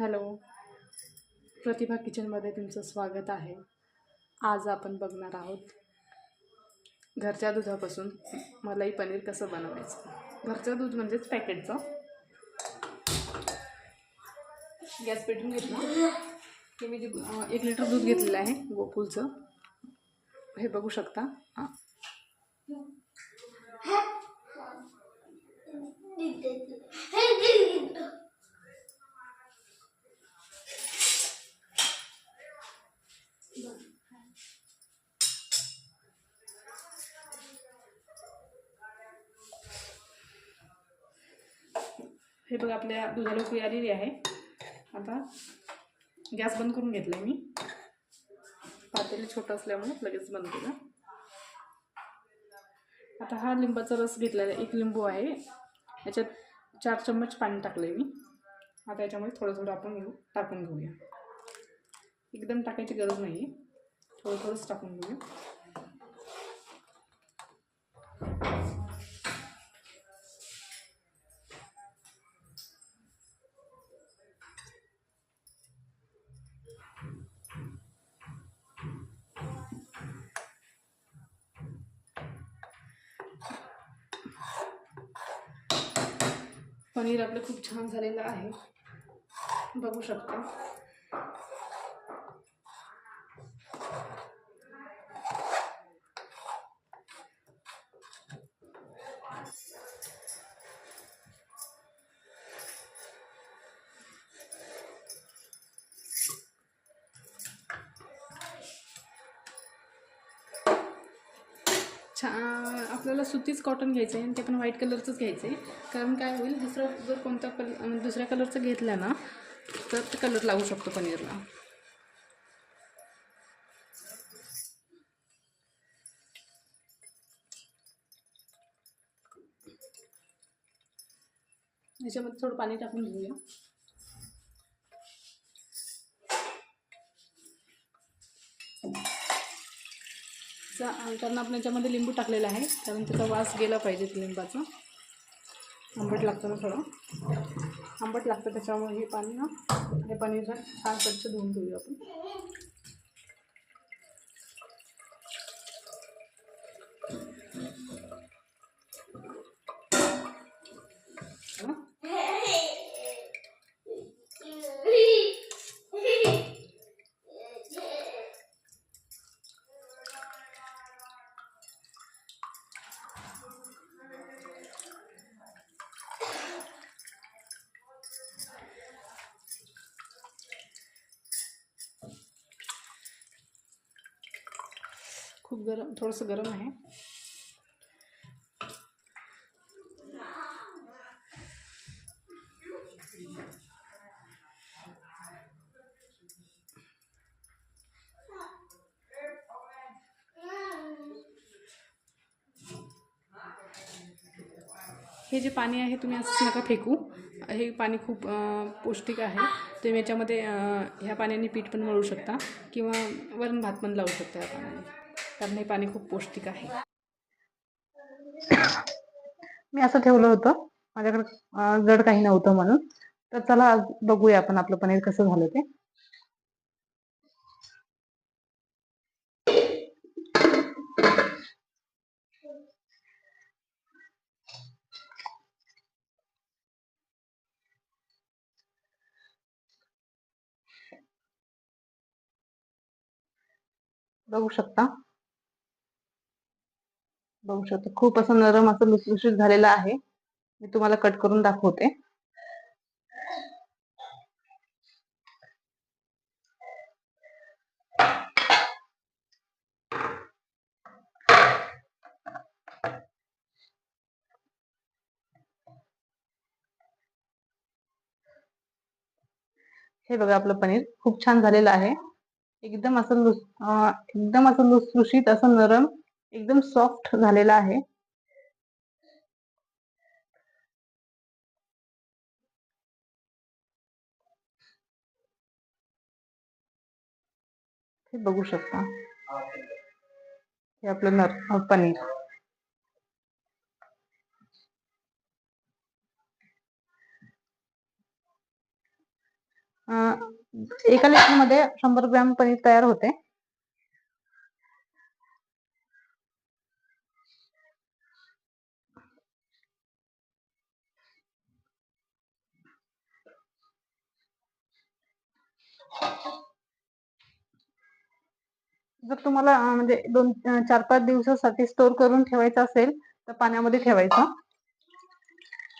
Hello प्रतिभा किचनमध्ये तुमचं स्वागत आहे आज आपण बघणार आहोत घरच्या दुधापासून मलाई पनीर कसं बनवायचं घरचं दूध म्हणजेच पॅकेटचं गॅस पेटून घेतला हे मी जे एक लिटर दूध घेतलेलं आहे गोकुलचं हे बघू शकता हां हे बघा आपल्या दुधाला उकळी आलेली आहे. आता गॅस बंद करून घेतला आहे मी. पातेलं छोटं असल्यामुळे लगेच बंद केलं. आता हा लिंबाचा रस घेतलेला एक लिंबू आहे. याच्यात चार चम्मच पाणी टाकलं आहे मी. आता याच्यामध्ये थोडं थोडं आपण घेऊ टाकून घेऊया. एकदम टाकायची गरज नाही आहे थोडं थोडंच टाकून घेऊया. पनीर आपलं खूप छान झालेलं आहे. बघू शकता. छा आपल्याला सुतीच कॉटन घ्यायचं आहे आणि ते पण व्हाईट कलरचंच घ्यायचं आहे कारण काय होईल दुसरं जर कोणता कल दुसऱ्या कलरचं घेतला ना तर ते कलर लागू शकतो पनीरला. याच्यामध्ये थोडं पाणी टाकून घेऊया. कारण आपण याच्यामध्ये लिंबू टाकलेला आहे. कारण त्याचा वास गेला पाहिजे लिंबाचा. आंबट लागतं ना थोडं. आंबट लागतं त्याच्यामुळे हे पाणी ना हे पाणी ना छान स्वच्छ धुवून घेऊया आपण. खूप गरम थोडंसं गरम आहे. हे जे पाणी आहे तुम्ही असंच नका फेकू. हे पाणी खूप पौष्टिक आहे. तुम्ही याच्यामध्ये ह्या पाण्याने पीठ पण मळू शकता किंवा वरण भात पण लावू शकता या पाण्याने. कारण हे पाणी खूप पौष्टिक आहे. मी असं ठेवलं होतं. माझ्याकडे जड काही नव्हतं म्हणून. तर चला आज बघूया आपण आपलं पनीर कसं झालं ते. बघू शकता. बघू शकता खूप असं नरम असं लुसलुशीत झालेलं आहे. मी तुम्हाला कट करून दाखवते. हे बघा आपलं पनीर खूप छान झालेलं आहे. एकदम असं लुस एकदम असं लुसलुशीत असं नरम एकदम सॉफ्ट झालेला आहे. हे बघू शकता. हे आपलं नर पनीर. एका लिटरमध्ये शंभर ग्रॅम पनीर तयार होते. जर तुम्हाला म्हणजे दोन चार पाच दिवसासाठी स्टोर करून ठेवायचा असेल तर पाण्यामध्ये ठेवायचं.